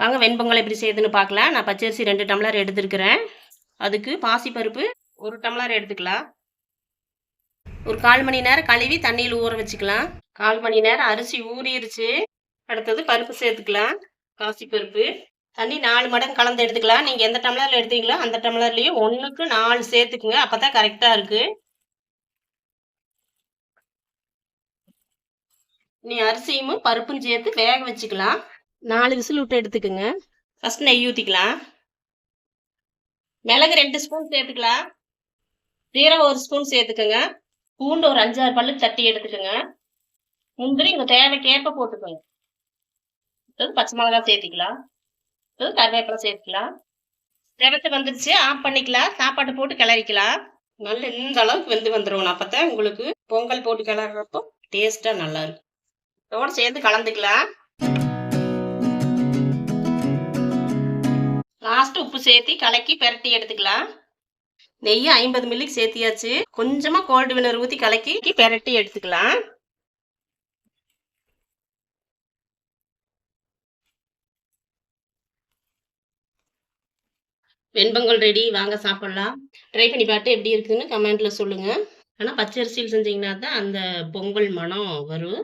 வாங்க வெண்பொங்கல் எப்படி செய்யுதுன்னு பார்க்கலாம். நான் பச்சரிசி ரெண்டு டம்ளர் எடுத்துருக்கிறேன். அதுக்கு பாசிப்பருப்பு ஒரு டம்ளர் எடுத்துக்கலாம். ஒரு கால் மணி நேரம் கழுவி தண்ணியில் ஊற வச்சுக்கலாம். கால் மணி நேரம் அரிசி ஊறிடுச்சு அடுத்தது பருப்பு சேர்த்துக்கலாம். பாசிப்பருப்பு தண்ணி நாலு மடங்கு கலந்து எடுத்துக்கலாம். நீங்கள் எந்த டம்ளரில் எடுத்தீங்களோ அந்த டம்ளர்லேயும் ஒன்றுக்கு நாலு சேர்த்துக்குங்க. அப்போ தான் கரெக்டாக இருக்குது நீ அரிசியும் பருப்பும் சேர்த்து வேக வச்சுக்கலாம். நாலு விசில் விட்டு எடுத்துக்கோங்க. ஃபர்ஸ்ட் நெய் ஊற்றிக்கலாம் மிளகு ரெண்டு ஸ்பூன் சேர்த்துக்கலாம். சீரகம் ஒரு ஸ்பூன் சேர்த்துக்கோங்க. பூண்டு ஒரு அஞ்சாறு பல்லு தட்டி எடுத்துக்கோங்க. முந்திரி உங்கள் தேவைக்கேற்ப போட்டுக்கோங்க. அடுத்தது பச்சை மிளகா சேர்த்திக்கலாம். அடுத்தது கருவேப்பிலை சேர்த்துக்கலாம். செவத்து வந்துருச்சு. ஆஃப் பண்ணிக்கலாம். சாப்பாட்டு போட்டு கிளறிக்கலாம். நல்ல இந்த அளவுக்கு வெந்து வந்துடும் அப்போ உங்களுக்கு பொங்கல் போட்டு கிளறப்போ டேஸ்ட்டாக நல்லா இருக்கும். இதோட சேர்த்து கலந்துக்கலாம். உப்பு சேர்த்து கலக்கி பெரட்டி எடுத்துக்கலாம். நெய் ஐம்பது மில்லிக்கு சேர்த்தியாச்சு. கொஞ்சமா கோல்டு வினர் ஊற்றி கலக்கி பெரட்டி எடுத்துக்கலாம். வெண்பொங்கல் ரெடி வாங்க சாப்பிடலாம். ட்ரை பண்ணி பார்த்து எப்படி இருக்குதுன்னு கமெண்ட்ல சொல்லுங்க. ஆனால் பச்சரிசியில் செஞ்சீங்கன்னா தான் அந்த பொங்கல் மனம் வரும்.